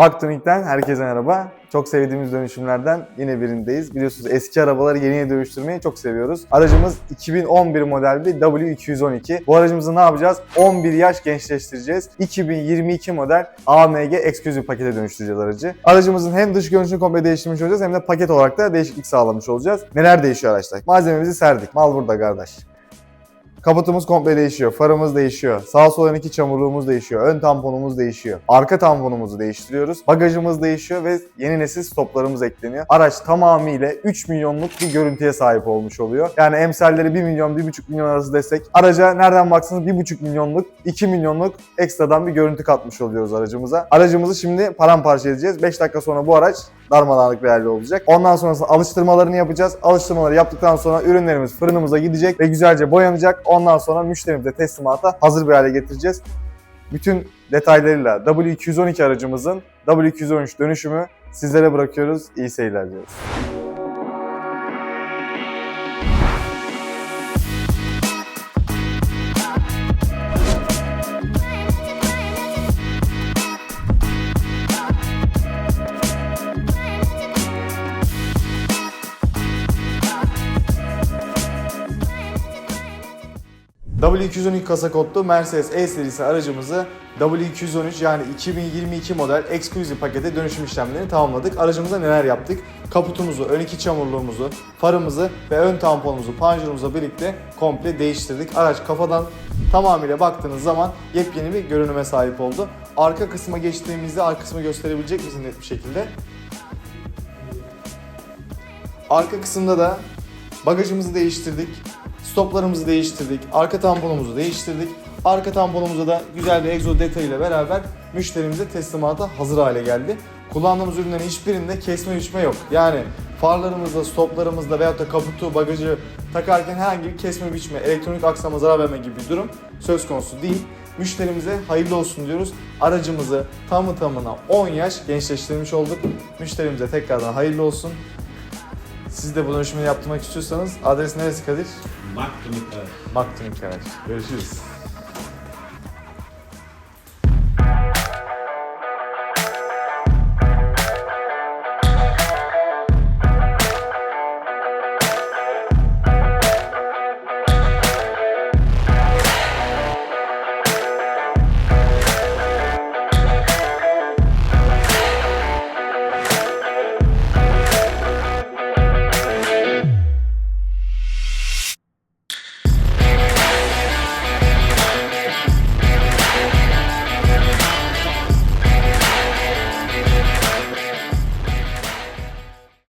Baktunik'ten herkese merhaba. Çok sevdiğimiz dönüşümlerden yine birindeyiz. Biliyorsunuz eski arabaları yeniye dönüştürmeyi çok seviyoruz. Aracımız 2011 model bir W212. Bu aracımızı ne yapacağız? 11 yaş gençleştireceğiz. 2022 model AMG Exclusive pakete dönüştüreceğiz aracı. Aracımızın hem dış görünüşünü komple değiştirmiş olacağız hem de paket olarak da değişiklik sağlamış olacağız. Neler değişiyor araçta? Malzememizi serdik. Mal burada kardeş. Kaputumuz komple değişiyor, farımız değişiyor, sağ sol ön iki çamurluğumuz değişiyor, ön tamponumuz değişiyor, arka tamponumuzu değiştiriyoruz, bagajımız değişiyor ve yeni nesil stoplarımız ekleniyor. Araç tamamıyla 3 milyonluk bir görüntüye sahip olmuş oluyor. Yani emsalleri 1 milyon, 1,5 milyon arası desek araca nereden baksanız 1,5 milyonluk, 2 milyonluk ekstradan bir görüntü katmış oluyoruz aracımıza. Aracımızı şimdi paramparça edeceğiz. 5 dakika sonra bu araç darmadağınık bir halde olacak. Ondan sonrasında alıştırmalarını yapacağız. Alıştırmaları yaptıktan sonra ürünlerimiz fırınımıza gidecek ve güzelce boyanacak. Ondan sonra müşterimize teslimata hazır bir hale getireceğiz. Bütün detaylarıyla W212 aracımızın W213 dönüşümü sizlere bırakıyoruz. İyi seyirler diliyoruz. W212 kasa kodlu Mercedes E serisi aracımızı W213 yani 2022 model Exclusive pakete dönüşüm işlemlerini tamamladık. Aracımıza neler yaptık? Kaputumuzu, ön iki çamurluğumuzu, farımızı ve ön tamponumuzu panjurumuzla birlikte komple değiştirdik. Araç kafadan tamamıyla baktığınız zaman yepyeni bir görünüme sahip oldu. Arka kısma geçtiğimizde arka kısmı gösterebilecek misin net bir şekilde? Arka kısımda da bagajımızı değiştirdik. Stoplarımızı değiştirdik. Arka tamponumuzu değiştirdik. Arka tamponumuza da güzel bir egzoz detayıyla beraber müşterimize teslimata hazır hale geldi. Kullandığımız ürünlerin hiçbirinde kesme biçme yok. Yani farlarımızda, stoplarımızda veyahut da kaputu, bagajı takarken herhangi bir kesme biçme, elektronik aksama zarar verme gibi bir durum söz konusu değil. Müşterimize hayırlı olsun diyoruz. Aracımızı tamı tamına 10 yaş gençleştirmiş olduk. Müşterimize tekrardan hayırlı olsun. Siz de bu dönüşümü yaptırmak istiyorsanız adres neresi Kadir? Maktumikler. Maktunik Garaj. Görüşürüz.